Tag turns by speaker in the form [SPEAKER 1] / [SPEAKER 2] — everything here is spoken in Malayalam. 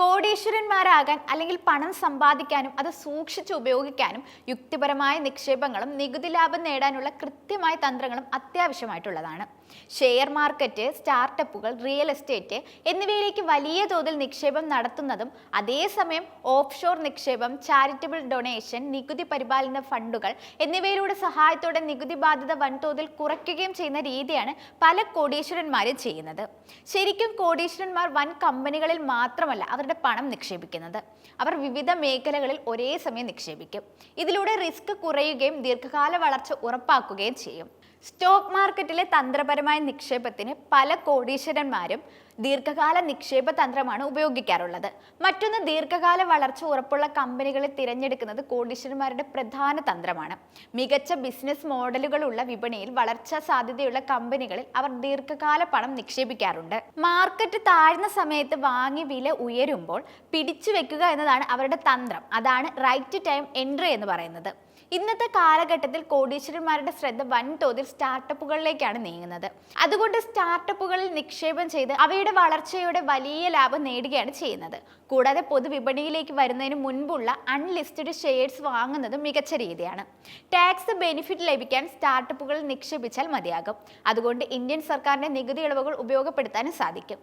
[SPEAKER 1] കോടീശ്വരന്മാരാകാൻ അല്ലെങ്കിൽ പണം സമ്പാദിക്കാനും അത് സൂക്ഷിച്ച് ഉപയോഗിക്കാനും യുക്തിപരമായ നിക്ഷേപങ്ങളും നികുതി ലാഭം നേടാനുള്ള കൃത്യമായ തന്ത്രങ്ങളും അത്യാവശ്യമായിട്ടുള്ളതാണ്. ഷെയർ മാർക്കറ്റ് സ്റ്റാർട്ടപ്പുകൾ റിയൽ എസ്റ്റേറ്റ് എന്നിവയിലേക്ക് വലിയ തോതിൽ നിക്ഷേപം നടത്തുന്നതും അതേസമയം ഓഫ്ഷോർ നിക്ഷേപം ചാരിറ്റബിൾ ഡൊണേഷൻ നികുതി പരിപാലന ഫണ്ടുകൾ എന്നിവയിലൂടെ സഹായത്തോടെ നികുതി ബാധ്യത വൻതോതിൽ കുറയ്ക്കുകയും ചെയ്യുന്ന രീതിയാണ് പല കോടീശ്വരന്മാരും ചെയ്യുന്നത്. ശരിക്കും കോടീശ്വരന്മാർ വൻ കമ്പനികളിൽ മാത്രമല്ല അവരുടെ പണം നിക്ഷേപിക്കുന്നത്. അവർ വിവിധ മേഖലകളിൽ ഒരേ സമയം നിക്ഷേപിക്കും. ഇതിലൂടെ റിസ്ക് കുറയുകയും ദീർഘകാല വളർച്ച ഉറപ്പാക്കുകയും ചെയ്യും. സ്റ്റോക്ക് മാർക്കറ്റിലെ തന്ത്രപരമായ നിക്ഷേപത്തിന് പല കോടീശ്വരന്മാരും ദീർഘകാല നിക്ഷേപ തന്ത്രമാണ് ഉപയോഗിക്കാറുള്ളത്. മറ്റൊന്ന് ദീർഘകാല വളർച്ച ഉറപ്പുള്ള കമ്പനികളെ തിരഞ്ഞെടുക്കുന്നത് കോടീശ്വരന്മാരുടെ പ്രധാന തന്ത്രമാണ്. മികച്ച ബിസിനസ് മോഡലുകളുള്ള വിപണിയിൽ വളർച്ചാ സാധ്യതയുള്ള കമ്പനികളിൽ അവർ ദീർഘകാല പണം നിക്ഷേപിക്കാറുണ്ട്. മാർക്കറ്റ് താഴ്ന്ന സമയത്ത് വാങ്ങി വില ഉയരുമ്പോൾ പിടിച്ചു വെക്കുക എന്നതാണ് അവരുടെ തന്ത്രം. അതാണ് റൈറ്റ് ടൈം എൻട്രി എന്ന് പറയുന്നത്. ഇന്നത്തെ കാലഘട്ടത്തിൽ കോടീശ്വരന്മാരുടെ ശ്രദ്ധ വൻതോതിൽ സ്റ്റാർട്ടപ്പുകളിലേക്കാണ് നീങ്ങുന്നത്. അതുകൊണ്ട് സ്റ്റാർട്ടപ്പുകളിൽ നിക്ഷേപം ചെയ്ത് അവയുടെ വളർച്ചയുടെ വലിയ ലാഭം നേടുകയാണ് ചെയ്യുന്നത്. കൂടാതെ പൊതുവിപണിയിലേക്ക് വരുന്നതിന് മുൻപുള്ള അൺലിസ്റ്റഡ് ഷെയർസ് വാങ്ങുന്നത് മികച്ച രീതിയാണ്. ടാക്സ് ബെനിഫിറ്റ് ലഭിക്കാൻ സ്റ്റാർട്ടപ്പുകളിൽ നിക്ഷേപിച്ചാൽ മതിയാകും. അതുകൊണ്ട് ഇന്ത്യൻ സർക്കാരിന്റെ നികുതി ഇളവുകൾ ഉപയോഗപ്പെടുത്താനും സാധിക്കും.